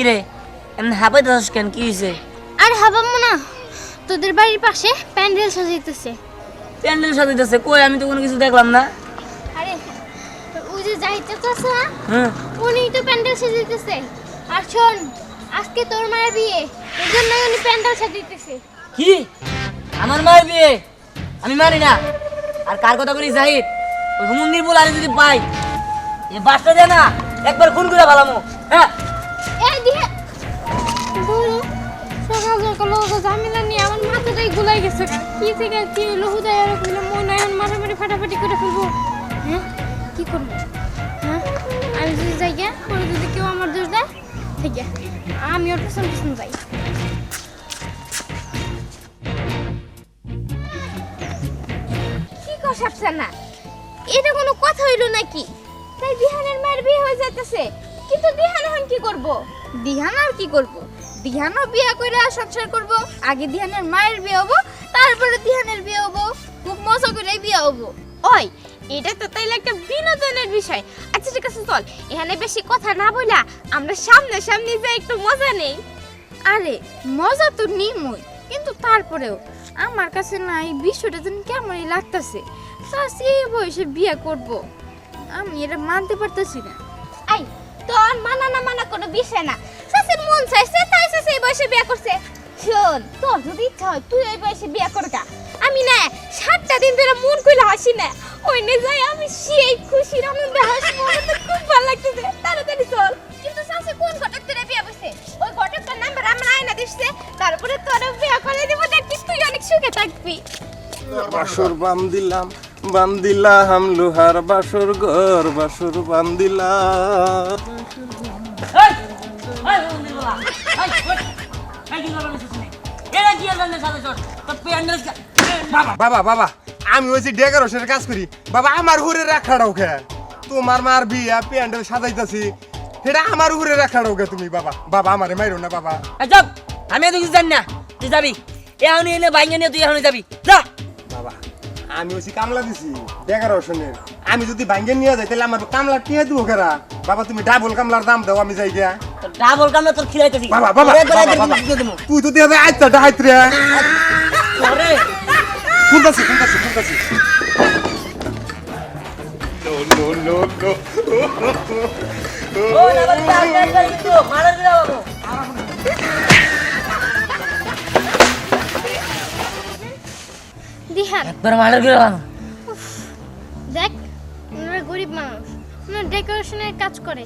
কি রে এমনি দাস কেন? কি হয়েছে আর না। তোদের বাড়ির পাশে প্যান্ডেল সাজাইতেছে। প্যান্ডেল সাজাইতেছে? কই? আমি তো কোনো কিছু দেখলাম না। আরে ওই যে যাইতে না হ্যাঁ উনি তো প্যান্ডেল সাজাইতেছে। আর শোন আজকে তোর মায়ের বিয়ে। এর জন্য উনি প্যান্ডেল সাজাইতেছে। কি? আমার মায়ের বিয়ে? আমি মানি না। আর কার কথা বলি জাহিদ? ওই মন্দির বলে আমি যদি পাই এ বাসটা দে না একবার খুন করে ভালামো হ্যাঁ? এই ঝামেলা নিয়ে আমার মাথাটাই গুলাই গেছে। কি থেকে কি হলো হুদায় আর মনে হয় মারামারি ফাটাফাটি করে ফেলব। হ্যাঁ? কি করব? হ্যাঁ? আমি যদি যাই পরে যদি কেউ আমার দোষ দেয়, ঠিক আমি ওর পিছন পিছন যাই। কি কষাপছে না এটা কোনো কথা হইল নাকি? তাই দিহানের মায়ের বিয়ে হয়ে যাইতেছে। কিন্তু দিহান এখন কি করব? দিহান আর কি করব? দিহানও বিয়ে করে আর সংসার করব আগে দিহানের মায়ের বিয়ে হব তারপরে দিহানের বিয়ে হব খুব মজা করে বিয়ে হব। ওই এটা তো তাইলে একটা বিনোদনের বিষয়। আচ্ছা ঠিক আছে চল। এখানে বেশি কথা না বইলা আমরা সামনে সামনে যাই একটু মজা নেই। আরে মজা তো নিমই কিন্তু তারপরেও আমার কাছে না এই বিষয়টা যেন কেমনই লাগতেছে। চাষি এই বয়সে বিয়ে করব আমি এটা মানতে পারতেছি না। তোর মানা না মানা কোনো বিষয় না। চাষির মন চাইছে, তাই চাষি এই বয়সে বিয়ে করছে। শোন, তোর যদি ইচ্ছা হয়, তুই এই বয়সে বিয়ে করগা আমি না, সাতটা দিন ধরে মন কইলে হাসি না। ওই নে যাই আমি সেই খুশির আনন্দে তো খুব ভালো লাগতেছে। তাড়াতাড়ি চল। কিন্তু চাষি কোন ঘটক ধরে বিয়ে বসে ওই ঘটকটার নাম্বার আমরা আয়না দিচ্ছে। তারপরে তোর বিয়ে করে দিব দেখবি তুই অনেক সুখে থাকবি। বাসর বাম দিলাম বাম দিলাম লোহার বাসর ঘর বাসর কা- বাবা। বাবা বাবা আমি ওই যে ডেকোরেশনের কাজ করি। বাবা আমার ঘুরে রাখাড়াও খে তোমার মার বিয়া প্যান্ডেল সাজাইতাছি। সেটা আমার ঘুরে রাখাড়াও খে তুমি বাবা? বাবা আমারে মাইরো না বাবা! আমি এত কিছু জানি না। তুই যাবি। এখন এনে বাইঙ্গা নিয়ে তুই এখন যাবি। যা। আমি ওই কামলা দিছি ডেকোরেশনের আমি যদি ভাঙ্গে নিয়ে যাই তাহলে আমার কামলা টিয়ে দিব কেরা? বাবা তুমি ডাবল কামলার দাম দাও আমি যাই গিয়া। ডাবল কামনা তোর খিলাইতেছি বাবা বাবা। তুই তো দিয়ে আচ্ছা ডাহাইত রে। শুনতাছি শুনতাছি শুনতাছি No, no, no, no. ও না দিহান। একবার মারা দিলা বাবু দেখ ওনারা গরিব মানুষ। ওনারা ডেকোরেশনের কাজ করে।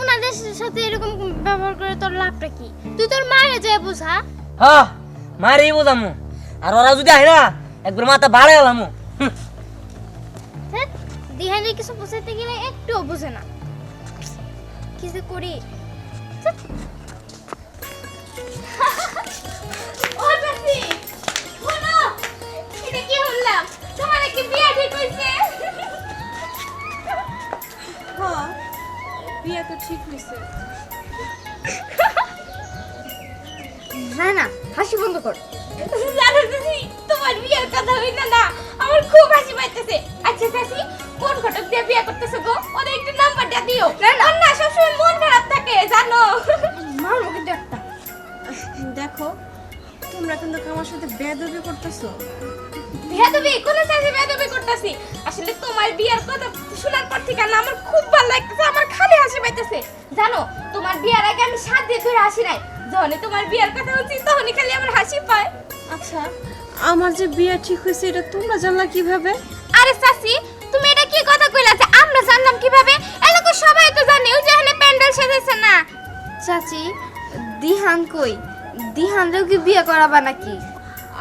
ওনাদের সাথে এরকম ব্যবহার করে তোর লাভটা কি? তুই তোর মায়ের যায় বুঝা। হ্যাঁ মারি বোঝামু। আর ওরা যদি আহে না একবার মাথা বাড়াই গেলামু দিহানের কিছু বুঝাইতে গেলে একটুও বুঝে না। কি যে করি। খুব আচ্ছা চাচি কোন ঘটক দিয়ে বিয়ে করতেছে গো? ওদের একটু নাম্বারটা দিও। না না। না সবসময় মন খারাপ থাকে জানো? মারবো কিন্তু একটা দেখো তোমরা কিন্তু আমার সাথে বেদবি করতেছো। বেদবি কোন চাচি বেদবি করতেছি। আসলে তোমার বিয়ের কথা শোনার পর থেকে না আমার খুব ভালো লাগতেছে আমার খালি হাসি পাইতেছে। জানো তোমার বিয়ের আগে আমি সাত দিন ধরে হাসি নাই। যখনই তোমার বিয়ের কথা বলছি তখনই খালি আমার হাসি পায়। আচ্ছা আমার যে বিয়ে ঠিক হয়েছে এটা তোমরা জানলা কীভাবে? আরে চাচি তুমি এটা কি কথা কইলা যে আমরা জানলাম কীভাবে? এলাকা সবাই তো জানে ওই যে এখানে প্যান্ডেল সেজেছে না। চাচি দিহান কই? দিহানরেও কি বিয়ে করাবা নাকি?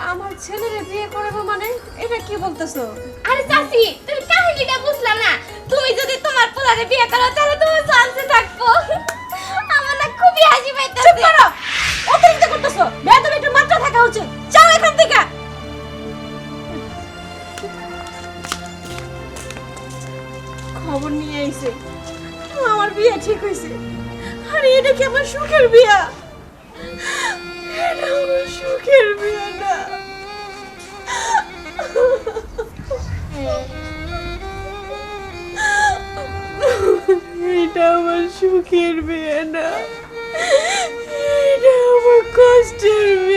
আমার ছেলেরে বিয়ে করাবো মানে? এটা কি বলতেছো? আরে চাচি তুমি কাহিনীটা বুঝলা না। তুমি যদি তোমার পোলারে বিয়ে করো তাহলে তোমার চান্সে থাকব। আমার না খুবই হাসি পাইতেছে। চুপ করো! অতিরিক্ত করতেছো। বেদম একটু মাত্রা থাকা উচিত। যাও এখান থেকে! খবর নিয়ে আইছে। আমার বিয়ে ঠিক হয়েছে আরে এটা কি আমার সুখের বিয়া। এটা আমার সুখের বিয়া না এটা আমার সুখের বিয়ে না এটা আমার কষ্টের বিয়া।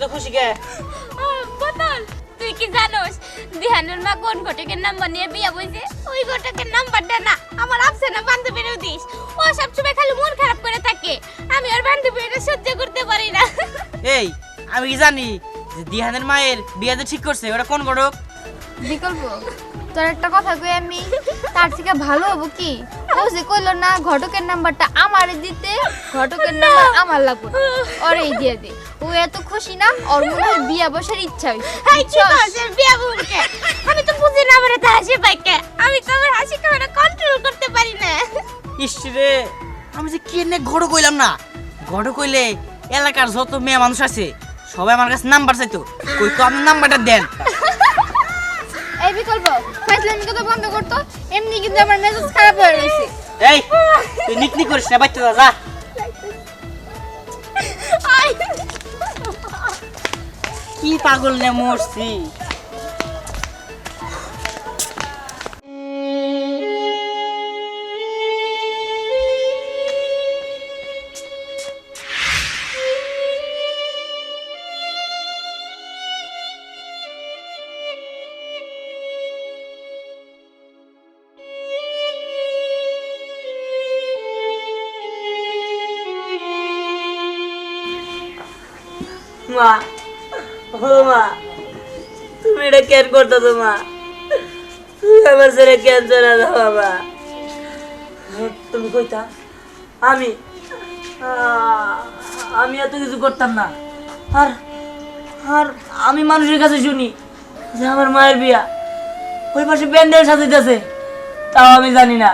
তুই এত খুশি কে? আহ, তুই কি জানোস? দিহানের মা কোন ঘটকের নাম্বার নিয়ে বিয়া বইছে? ওই ঘটকের নাম্বারটা না আমার আফসানা বান্ধবীরও দিস। ও সবসময় খালি মন খারাপ করে থাকে। আমি ওর বান্ধবীরা সহ্য করতে পারি না। এই আমি কি জানি যে দিহানের মায়ের বিয়ে যে ঠিক করছে ওটা কোন ঘটক? বিকল্প তোর একটা কথা কই আমি? তার থেকে ভালো হব কি? ও যে কইলো না ঘটকের নাম্বারটা আমারে দিতে ঘটকের নাম্বার আমার লাগবে। ওরেই দিয়ে দে। ও এত খুশি না ওর মনে হয় বিয়া বসার ইচ্ছা হইছে। হাই কি বলছেন বিয়া বউকে? আমি তো বুঝি না আমার এত হাসি পাইকে। আমি তো আমার হাসি কেমন কন্ট্রোল করতে পারি না। ইস আমি যে কি নে ঘড় কইলাম না? ঘড় কইলে এলাকার যত মেয়ে মানুষ আছে সবাই আমার কাছে নাম্বার চাইতো। কই তো আপনি নাম্বারটা দেন। এই বিকল্প কথা বন্ধ করতো এমনি কিন্তু আমার মেজাজ খারাপ হয়ে রয়েছে। এই তুই নিকনি করিস না বাচ্চা যা। কি পাগল নে মরছি মা। ও মা, তুমি এটা কেন করতেছো মা। তুমি আমার ছেলে কেন চলে যাও মা। তুমি কইতা, আমি আমি এত কিছু করতাম না। আর আর আমি মানুষের কাছে শুনি যে আমার মায়ের বিয়া, ওই পাশে প্যান্ডেল সাজাইতেছে। তাও আমি জানি না।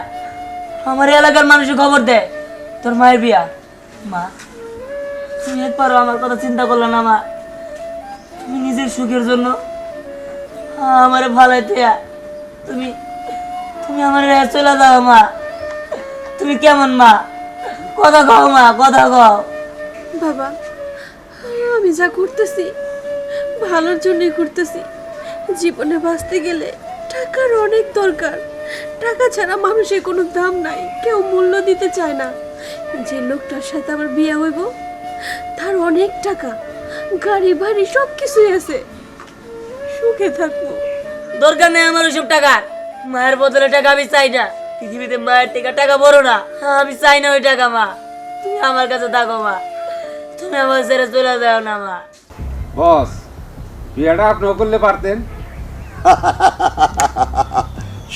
আমার এলাকার মানুষের খবর দেয়, তোর মায়ের বিয়া। মা তুমি একবারও আমার কথা চিন্তা করল না মা। তুমি নিজের সুখের জন্য আমার ভালাইতে তুমি তুমি আমার চলে যাও মা। তুমি কেমন মা? কথা কও মা, কথা কও। বাবা, আমি যা করতেছি, ভালোর জন্যই করতেছি। জীবনে বাঁচতে গেলে টাকার অনেক দরকার। টাকা ছাড়া মানুষের কোনো দাম নাই, কেউ মূল্য দিতে চায় না। যে লোকটার সাথে আমার বিয়ে হইব তার অনেক টাকা গাড়ি বাড়ি সব কিছুই আছে। সুখে থাকব। দরকার নেই আমার ওইসব টাকা। মায়ের বদলে টাকা আমি চাই না। পৃথিবীতে মায়ের থেকে টাকা বড় না। আমি চাই না ওই টাকা মা। তুমি আমার কাছে থাকো মা। তুমি আমার ছেড়ে চলে যাও না মা। বস বিয়েটা আপনিও করলে পারতেন।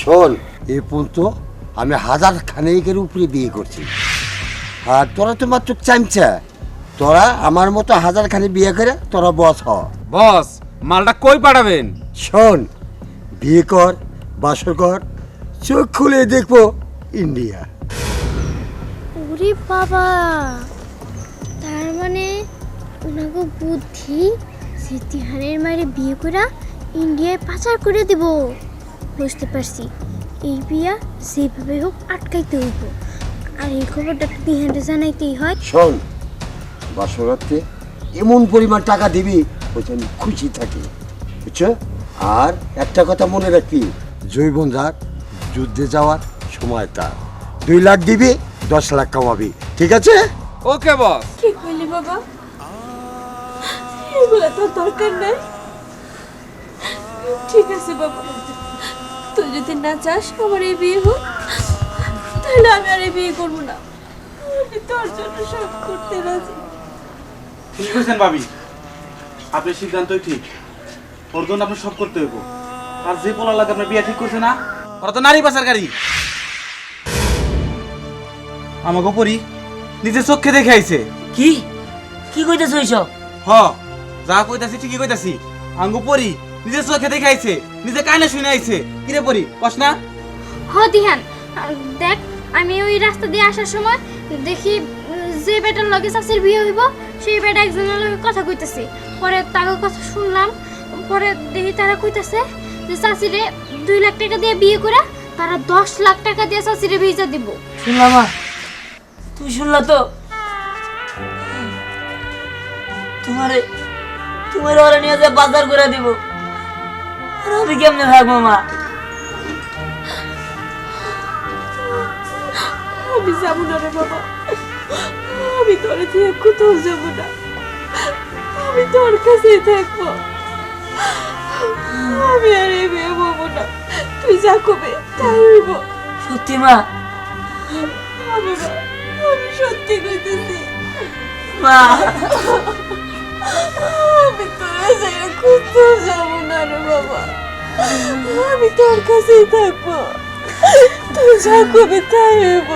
শোন এ পর্যন্ত আমি হাজার খানেকের উপরে বিয়ে করছি। আর তোরা তো মাত্র চামচা। তোরা আমার মতো হাজার খানে বিয়ে করে তোরা বস হ। বস মালটা কই পাঠাবেন? শোন বিয়ে কর বাসর কর চোখ খুলে দেখব ইন্ডিয়া। ওরে বাবা তার মানে ওনাকে বুদ্ধি সে তিহানের মায়ের বিয়ে করে ইন্ডিয়ায় পাচার করে দেব। বুঝতে পারছি এই বিয়া যেভাবে হোক আটকাইতে হইব। আর এই খবরটা তো জানাইতেই হয়। শোন বাসরাতে এমন পরিমাণ টাকা দিবি ওইটা আমি খুশি থাকি। বুঝছ? আর একটা কথা মনে রাখবি জৈবন যার যুদ্ধে যাওয়ার সময় তার। দুই লাখ দিবি দশ লাখ কামাবি ঠিক আছে? ওকে বস। কি কইলি বাবা? এগুলো তো দরকার নাই। ঠিক আছে বাবা। তুই যদি না চাস আমার এই বিয়ে হোক তাহলে আমি আর এই বিয়ে করব না। তোর জন্য সব করতে রাজি। ঠিক করেছেন ভাবি? আপনার সিদ্ধান্তই ঠিক। ওর জন্য আপনি সব করতে হইব। আর যে পোলা লাগে আপনার বিয়ে ঠিক করছে না ওরা তো নারী পাচারকারী আমাকে পরি নিজের চোখে দেখে আইছে। কি? কি কইতেছো এইসব? হ যা কইতাছি ঠিকই কইতাছি। আঙ্গু পরি নিজের চোখে দেখে আইছে নিজে কানে শুনে আইছে। কিরে পরি কস না? হ দিহান। দেখ আমি ওই রাস্তা দিয়ে আসার সময় দেখি যে বেটার লগে চাষির বিয়ে হইব সেই বেটা একজনের লগে কথা কইতেছে। পরে তাকে কথা শুনলাম পরে দেখি তারা কইতেছে যে চাষিরে দুই লাখ টাকা দিয়ে বিয়ে করে তারা দশ লাখ টাকা দিয়ে চাষিরে ভিজা দিব। শুনলা মা? তুমি শুনলা তো? তোমার তোমার ওরা নিয়ে যে বাজার করে দিব। আর আমি কেমনে থাকব মা? আমি যাব না রে বাবা। আমি তোরে দিয়ে কোথাও যাব না। আমি তোর কাছেই থাকব। আমি আর এই বিয়ে হব না। তুই যা কবে তাই হইব। সত্যি মা। আমি আমি সত্যি কইতেছি। মা। আমি তোরা যাই কোথাও যাব না রে বাবা। আমি তোর কাছেই থাকব। তুই যা কবে তাই হইব।